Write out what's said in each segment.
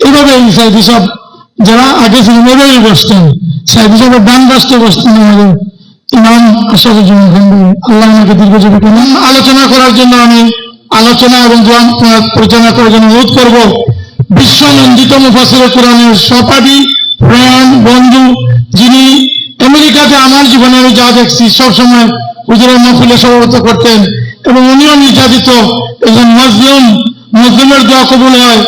এইভাবে এই সাইদি সব যারা আগে ছিলেন এভাবেই বসতেন সাইদি সাহেবের ডান পাশে বসতেন আমাদের ইমাম আশাফুজ্জামান খানবি আল্লাহ আমাকে দীর্ঘজীবী করুন। আলোচনা করার জন্য আমি আলোচনা এবং দোয়া পরিচালনা করার জন্য অনুরোধ করব। বিশ্ব নন্দিত মুফাসির কোরআনের সহপাঠী ফ্রেন্ড বন্ধু, যিনি আমেরিকাতে আমার জীবনে আমি যা দেখছি সবসময় হুজুরের মহফিলে সভাপত করতেন এবং উনিও নির্যাতিত। একজন মজলুম, মজলুমের দোয়া কবুল হয়।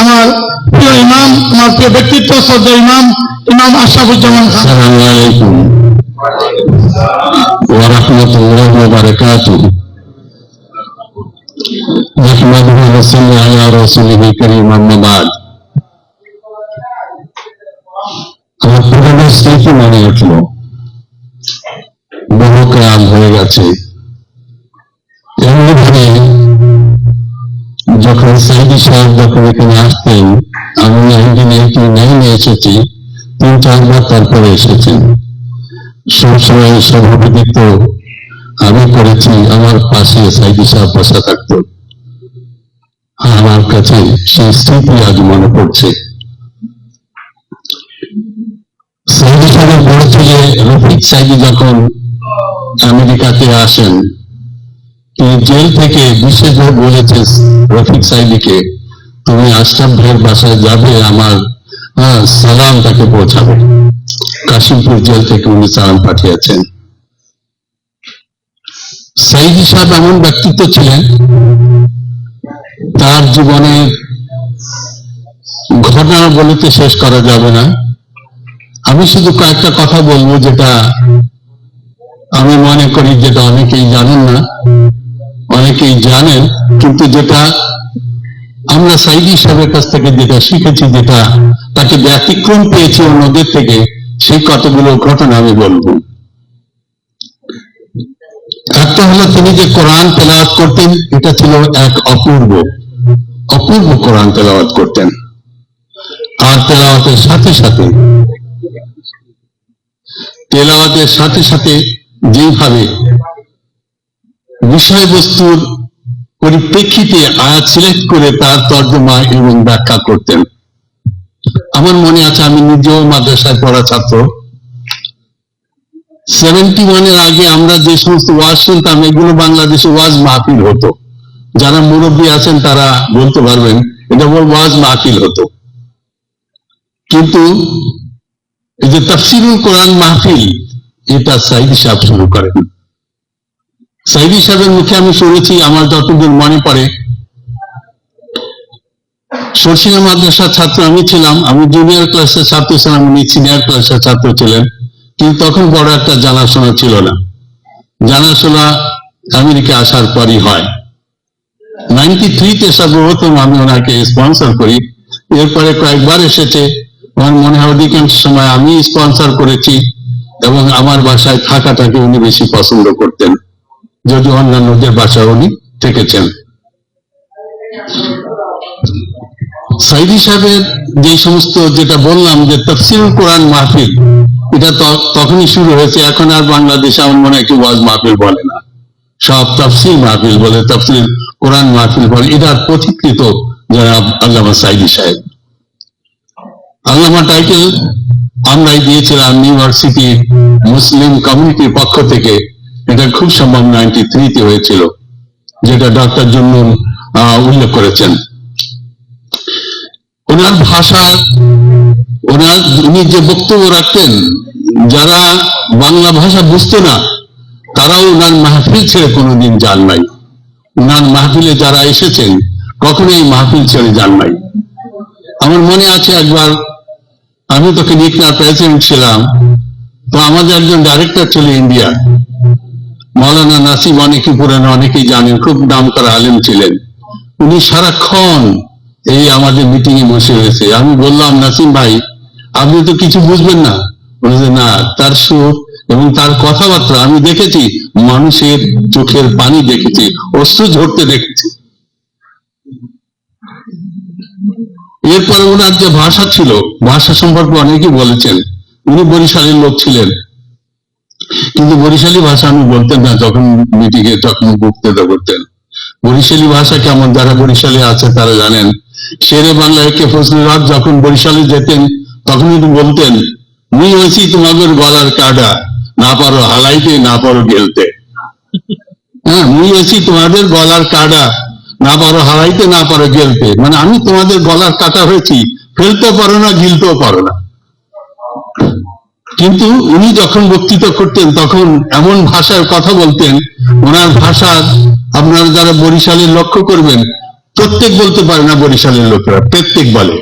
আমার প্রিয় ইমাম আমার প্রিয় ব্যক্তিত্ব শ্রদ্ধা ইমাম ইমাম আশরাফুজ্জামান খান السلام عليكم ورحمة الله وبركاته نحمده ونصلي على رسوله الكريم أما بعد আমার পুরনো স্মৃতি মনে উঠলো বহু কাল হয়ে গেছে এমনি ভাবে যখন সাইদি সাহেব যখন এখানে আসতেন, আমি একদিন একটি নাইনে এসেছি, তিন চারবার তারপরে এসেছেন। সবসময় সভাপতিত্ব আমি করেছি, আমার পাশে সাইদি সাহেব বসা থাকতো। আমার কাছে সেই স্মৃতি আজ মনে পড়ছে। সাইদি সাহেব বড় ছেলে রফিক সাইদি যখন আমেরিকাতে আসেন জেল থেকে বিশেষভাবে বলেছে রফিক সাইদিকে তুমি আশরাফ ভাইয়ের বাসায় যাবে আমার হ্যাঁ, সালাম তাকে পৌঁছাবে। কাশিমপুর জেল থেকে উনি সালাম পাঠিয়েছেন। সাইদি সাহেব এমন ব্যক্তিত্ব ছিলেন তার জীবনে ঘটনা বলতে শেষ করা যাবে না। আমি শুধু কয়েকটা কথা বলব যেটা আমি মনে করি যেটা অনেকেই জানেন না। অনেকেই জানেন, কিন্তু যেটা আমরা সাইদি সাহেবের কাছ থেকে যেটা শিখেছি, যেটা তাকে ব্যতিক্রম পেয়েছি অন্যদের থেকে, সেই কতগুলো ঘটনা আমি বলব। একটা হলো তিনি যে কোরআন তেলাওয়াত করতেন, এটা ছিল এক অপূর্ব অপূর্ব কোরআন তেলাওয়াত করতেন। আর তেলাওয়াতের সাথে সাথে, তেলাওয়াতের সাথে সাথে যেইভাবে বিষয়বস্তুর পরিপ্রেক্ষিতে আয়াত সিলেক্ট করে তার তর্জমা এবং ব্যাখ্যা করতেন। আমার মনে আছে, আমি নিজেও মাদ্রাসায় পড়া ছাত্র। সেভেন্টি ওয়ানের আগে আমরা যে সমস্ত ওয়াজ শুনতাম, এগুলো বাংলাদেশে ওয়াজ মাহফিল হতো। যারা মুরব্বী আছেন, তারা বলতে পারবেন, এটা বল ওয়াজ মাহফিল হতো। কিন্তু এই যে তফসিরুল কোরআন মাহফিল, এটা সাইদ সাহেব শুরু করেন। সাইদি সাহেবের মুখে আমি শুনেছি, আমার যতদূর মনে পড়ে, সরসিনা মাদ্রাসার ছাত্র আমি ছিলাম, আমি জুনিয়র ক্লাসের ছাত্র ছিলাম, উনি সিনিয়র ক্লাসের ছাত্র ছিলেন, কিন্তু তখন বড় একটা জানাশোনা ছিল না। জানাশোনা আমেরিকা আসার পরই হয়। নাইনটি থ্রিতে সর্বপ্রথম আমি ওনাকে স্পন্সর করি। এরপরে কয়েকবার এসেছে, আমার মনে হয় অধিকাংশ সময় আমি স্পন্সর করেছি, এবং আমার বাসায় থাকাটাকে উনি বেশি পছন্দ করতেন। যদি অন্যান্যদের বাসায় উনি থেকেছেন। সাইদি সাহেবের যে সমস্ত যেটা বললাম যে তফসিল কোরআন মাহফিল, এটা তখনই শুরু হয়েছে, এখন আর বাংলাদেশে আমার মনে হয় ওয়াজ মাহফিল বলে না। সব তফসিল মাহফিল বলে তফসিল কোরআন মাহফিল বলে। এটার পথিকৃত যারা আল্লামা সাইদি সাহেব। আল্লামা টাইটেল আমরাই দিয়েছিলাম ইউনিভার্সিটি মুসলিম কমিউনিটির পক্ষ থেকে। এটা খুব সম্ভব নাইনটি থ্রিতে হয়েছিল, যেটা ডক্টর জন্নুন উল্লেখ করেছেন। ওনার ভাষা, ওনার, উনি যে বক্তব্য রাখতেন, যারা বাংলা ভাষা বুঝতো না, তারাও ওনার মাহফিল ছেড়ে কোনোদিন যান নাই। ওনার মাহফিলে যারা এসেছেন কখনো এই মাহফিল ছেড়ে যান নাই। আমার মনে আছে একবার, আমি তোকে নিকনার প্রেসিডেন্ট ছিলাম, তো আমাদের একজন ডাইরেক্টর ছিল ইন্ডিয়া মৌলানা নাসিম অনেকে পুরানো, অনেকেই জানেন, খুব নাম করা আলেম ছিলেন। উনি সারাক্ষণ এই আমাদের মিটিং এ বসে রয়েছে। আমি বললাম, নাসিম ভাই, আপনি তো কিছু বুঝবেন না। না, তার সুর এবং তার কথাবার্তা আমি দেখেছি, মানুষের চোখের পানি দেখেছি, অশ্রু ঝরতে দেখেছি। এরপরে ওনার যে ভাষা ছিল, ভাষা সম্পর্কে অনেকেই বলেছেন। উনি বরিশালের লোক ছিলেন। কিন্তু বরিশালী ভাষা আমি বলতেন না, যখন মিটিং তখন বক্তৃতা করতেন। বরিশালী ভাষা কেমন? যারা বরিশালে আছে, তারা জানেন। শেরে বাংলায় কে ফজলুল যখন বরিশালে যেতেন, তখন কিন্তু বলতেন মুই হয়েছি তোমাদের গলার কাটা, না পারো হালাইতে, না পারো গেলতে। হ্যাঁ মুই হয়েছি তোমাদের গলার কাটা, না পারো হারাইতে না পারো গেলতে। মানে আমি তোমাদের গলার কাটা হয়েছি ফেলতে পারো না, গিলতেও পারো না। কিন্তু উনি যখন বক্তৃতা করতেন, তখন এমন ভাষায় কথা বলতেন, ওনার ভাষা আপনারা যারা বরিশালের লক্ষ্য করবেন, প্রত্যেক বলতে পারে না বরিশালের লোকেরা, প্রত্যেক বলে।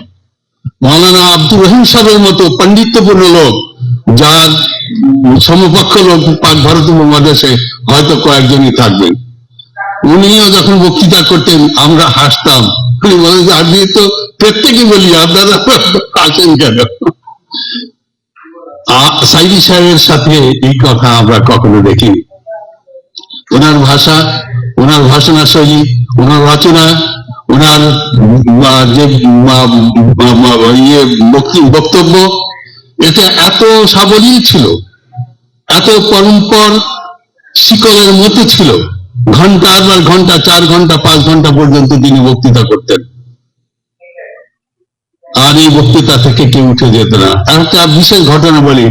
মৌলানা আব্দুর রহিম সাহেবের মতো পাণ্ডিত্যপূর্ণ লোক, যার সমপক্ষ লোক পাক ভারত উপমহাদেশে হয়তো কয়েকজনই থাকবেন। উনিও যখন বক্তৃতা করতেন, আমরা হাসতাম। উনি বলেন আমি তো প্রত্যেকে বলি, আপনারা আসেন কেন? সাইদি সাহেবের সাথে এই কথা আমরা কখনো দেখিনি। ওনার ভাষা, ওনার ভাষণা শৈলী ওনার রচনা, ওনার যে ইয়ে বক্তব্য এটা এত সাবলীল ছিল, এত পরম্পর শিকলের মতো ছিল, ঘণ্টার পর ঘণ্টা, চার ঘণ্টা, পাঁচ ঘণ্টা পর্যন্ত তিনি বক্তৃতা করতেন। আর এই বক্তৃতা থেকে কেউ উঠে যেত না। আর একটা বিশেষ ঘটনা বলি।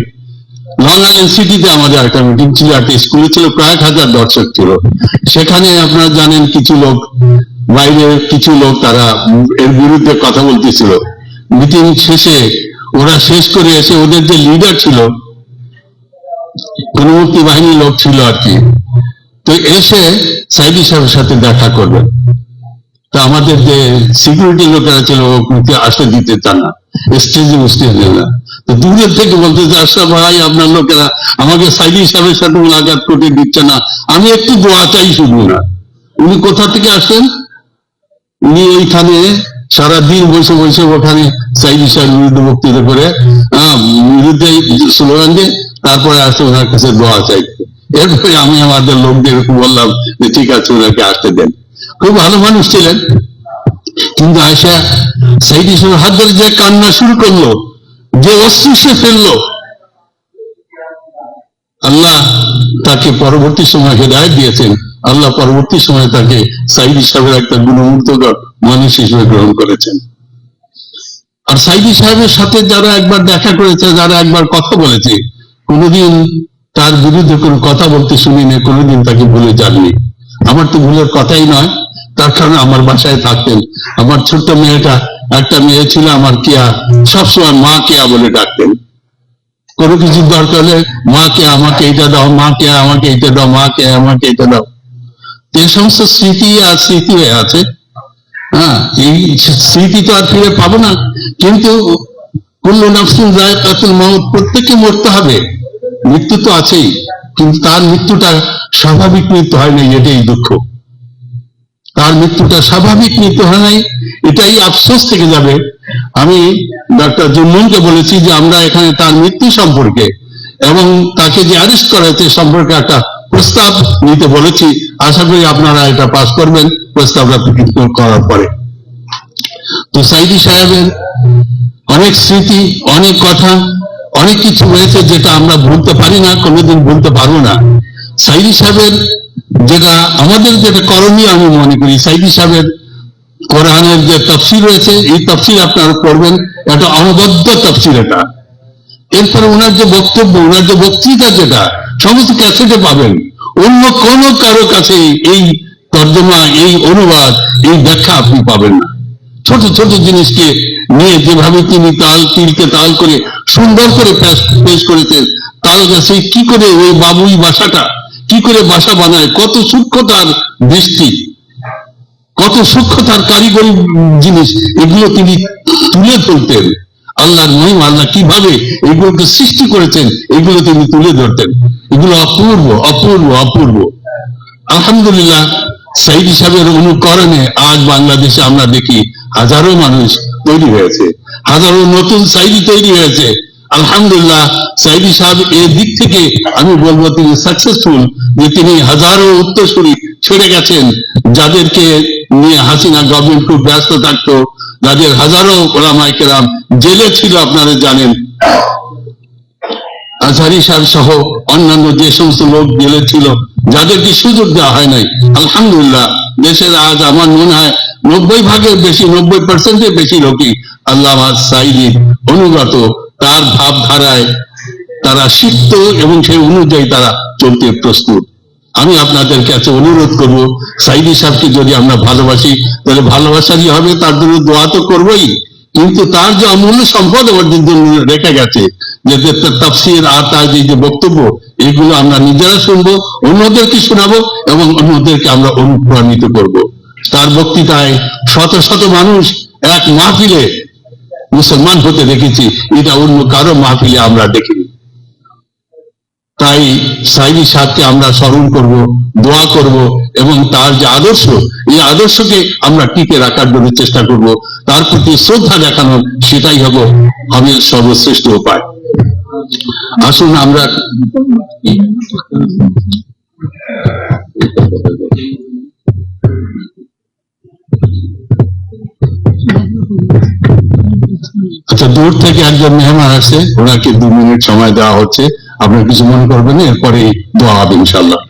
লং আইল্যান্ড সিটিতে আমাদের একটা মিটিং ছিল, একটা স্কুলে ছিল কয়েক হাজার দর্শক ছিল। সেখানে আপনারা জানেন কিছু লোক, বাইরে কিছু লোক তারা এর বিরুদ্ধে কথা বলতেছিল। মিটিং শেষে ওরা শেষ করে এসে ওদের যে লিডার ছিল পূর্ববর্তী বাহিনীর লোক ছিল আর কি। তো এসে সাইদি সাহেবের সাথে দেখা করবেন তো আমাদের যে সিকিউরিটি লোকেরা ছিল ওকে আসতে দিতে চান না। স্টেজে বসতে দেন না। তো দূরের থেকে বলতে যে আশরাফ ভাই আপনার লোকেরা আমাকে সাইদি সাহেবের সাথে মোলাকাত করতে দিচ্ছে না। আমি একটু দোয়া চাই শুধু না। উনি কোথা থেকে আসেন উনি ওইখানে সারাদিন বসে বসে ওখানে সাইদি সাহেব বিরুদ্ধে বক্তৃতা করে। আহ, বিরুদ্ধে স্লোগান দিয়ে তারপরে আসে ওনার কাছে দোয়া চাই। এরপরে আমি আমাদের লোকদের বললাম যে ঠিক আছে ওনাকে আসতে দেন। খুব ভালো মানুষ ছিলেন। কিন্তু আয়সা সাইদি সাহেব হাত ধরে যে কান্না শুরু করল, যে অশ্রু সে ফেলল, আল্লাহ তাকে পরবর্তী সময় হেদায়ত দিয়েছেন। আল্লাহ পরবর্তী সময় তাকে সাইদি সাহেবের একটা গুণমুগ্ধকর মানুষ হিসেবে গ্রহণ করেছেন। আর সাইদি সাহেবের সাথে যারা একবার দেখা করেছে, যারা একবার কথা বলেছে, কোনোদিন তার বিরুদ্ধে কোনো কথা বলতে শুনিনি, কোনোদিন তাকে ভুলে যাননি। আমার তো ভুলের কথাই নয়। তার কারণে আমার বাসায় থাকতেন। আমার ছোট্ট মেয়েটা, একটা মেয়ে ছিল, আমার কেয়া, সবসময় মা কেয়া বলে ডাকতেন। কোনো কিছু দরকার হলে মাকে আমাকে এটা দাও মাকে আমাকে এটা দাও মাকে আমাকে এটা দাও। এই সমস্ত স্মৃতি আর স্মৃতি হয়ে আছে হ্যাঁ এই স্মৃতি তো আর ফিরে পাবো না। কিন্তু কুল্লু নাফসিন যায় কাতুল মাউত প্রত্যেককে মরতে হবে। মৃত্যু তো আছেই। কিন্তু তার মৃত্যুটা স্বাভাবিক মৃত্যু হয় না এটাই দুঃখ। তার মৃত্যুটা স্বাভাবিক মৃত্যু হয় নাই, এটাই আফসোস থেকে যাবে। আমি ডক্টর জুম্মনকে বলেছি যে আমরা এখানে তার মৃত্যু সম্পর্কে এবং তাকে যে অ্যারেস্ট করা হয়েছে সম্পর্কে একটা প্রস্তাব নিতে বলেছি। আশা করি আপনারা এটা পাস করবেন, প্রস্তাবটা করার পরে। তো সাইদি সাহেবের অনেক স্মৃতি, অনেক কথা অনেক কিছু রয়েছে যেটা আমরা ভুলতে পারি না, কোনোদিন ভুলতে পারব না। সাইদি সাহেবের যেটা আমাদের যেটা করণীয়, আমি মনে করি, সাইদি সাহেবের কোরআনের যে তফসিল রয়েছে, এই তফসিল আপনারা পড়বেন একটা অনবদ্য তফসিল এটা। এরপরে ওনার যে বক্তব্য, ওনার যে বক্তৃতা যেটা, সমস্ত ক্যাসেটে পাবেন। অন্য কোন কারও কাছে এই তর্জমা, এই অনুবাদ, এই ব্যাখ্যা আপনি পাবেন না। ছোট ছোট জিনিসকে নিয়ে যেভাবে তিনি তাল তিলকে তাল করে সুন্দর করে পেশ- করেছেন, তাল গাছে কি করে ওই বাবুই বাসাটা, কি করে বাসা বানায়, কত সূক্ষ্ম তার দৃষ্টি, কত সূক্ষ্ম তার কারিগরি জিনিস, এগুলো তিনি তুলে ধরতেন। আল্লাহর মহিমা, আল্লাহ কীভাবে এগুলোকে সৃষ্টি করেছেন, এগুলো তিনি তুলে ধরতেন। এগুলো অপূর্ব অপূর্ব অপূর্ব। আলহামদুলিল্লাহ, সাইদি সাহেবের অনুকরণে আজ বাংলাদেশে আমরা দেখি হাজারো মানুষ তৈরি হয়েছে। হাজারো নতুন সাইদি তৈরি হয়েছে। আলহামদুলিল্লাহ সাইদি সাহেব এর দিক থেকে আমি বলব তিনি সাকসেসফুল যে তিনি হাজারো উত্তরসূরি ছেড়ে গেছেন। যাদেরকে নিয়ে হাসিনা গভর্নমেন্ট খুব ব্যস্ত থাকতো, যাদের হাজারো ওলামাই কেরাম জেলে ছিল আপনারা জানেন। আজহারি সাহেব সহ অন্যান্য যে সমস্ত লোক জেলে ছিল, যাদেরকে সুযোগ দেওয়া হয় নাই। আলহামদুলিল্লাহ, দেশের আজ আমার মনে হয় নব্বই ভাগের বেশি, নব্বই পার্সেন্টের বেশি লোকই আল্লাহ সাইদির অনুগত তার ভাবধারায় তারা সিক্ত এবং সেই অনুযায়ী তারা চলতে প্রস্তুত। আমি আপনাদের কাছে অনুরোধ করব সাইদি সাহেবকে যদি আমরা ভালোবাসি, তাহলে ভালোবাসারই হবে, তার জন্য দোয়া তো করবোই। কিন্তু তার যে অমূল্য সম্পদ আমাদের জন্য রেখে গেছে, যে তাফসির আর তার যে যে বক্তব্য, এগুলো আমরা নিজেরা শুনব, অন্যদেরকে শোনাবো এবং অন্যদেরকে আমরা অনুপ্রাণিত করব। তার বক্তৃতায় শত শত মানুষ এক মাহফিলে মুসলমান হতে দেখেছি। এটা অন্য কারও মাহফিলে আমরা দেখিনি। তাই সাইদি সাহকে আমরা স্মরণ করব, দোয়া করব এবং তার যে আদর্শ, এই আদর্শকে আমরা টিকে রাখার জন্য চেষ্টা করব। তার প্রতি শ্রদ্ধা দেখানো সেটাই হবে হবে সর্বশ্রেষ্ঠ উপায়। আসুন আমরা আচ্ছা দূর থেকে একজন মেহমান আছে ওনাকে দু মিনিট সময় দেওয়া হচ্ছে। আপনার কিছু মনে করবেন এরপরে দোয়া হবে ইনশাল্লাহ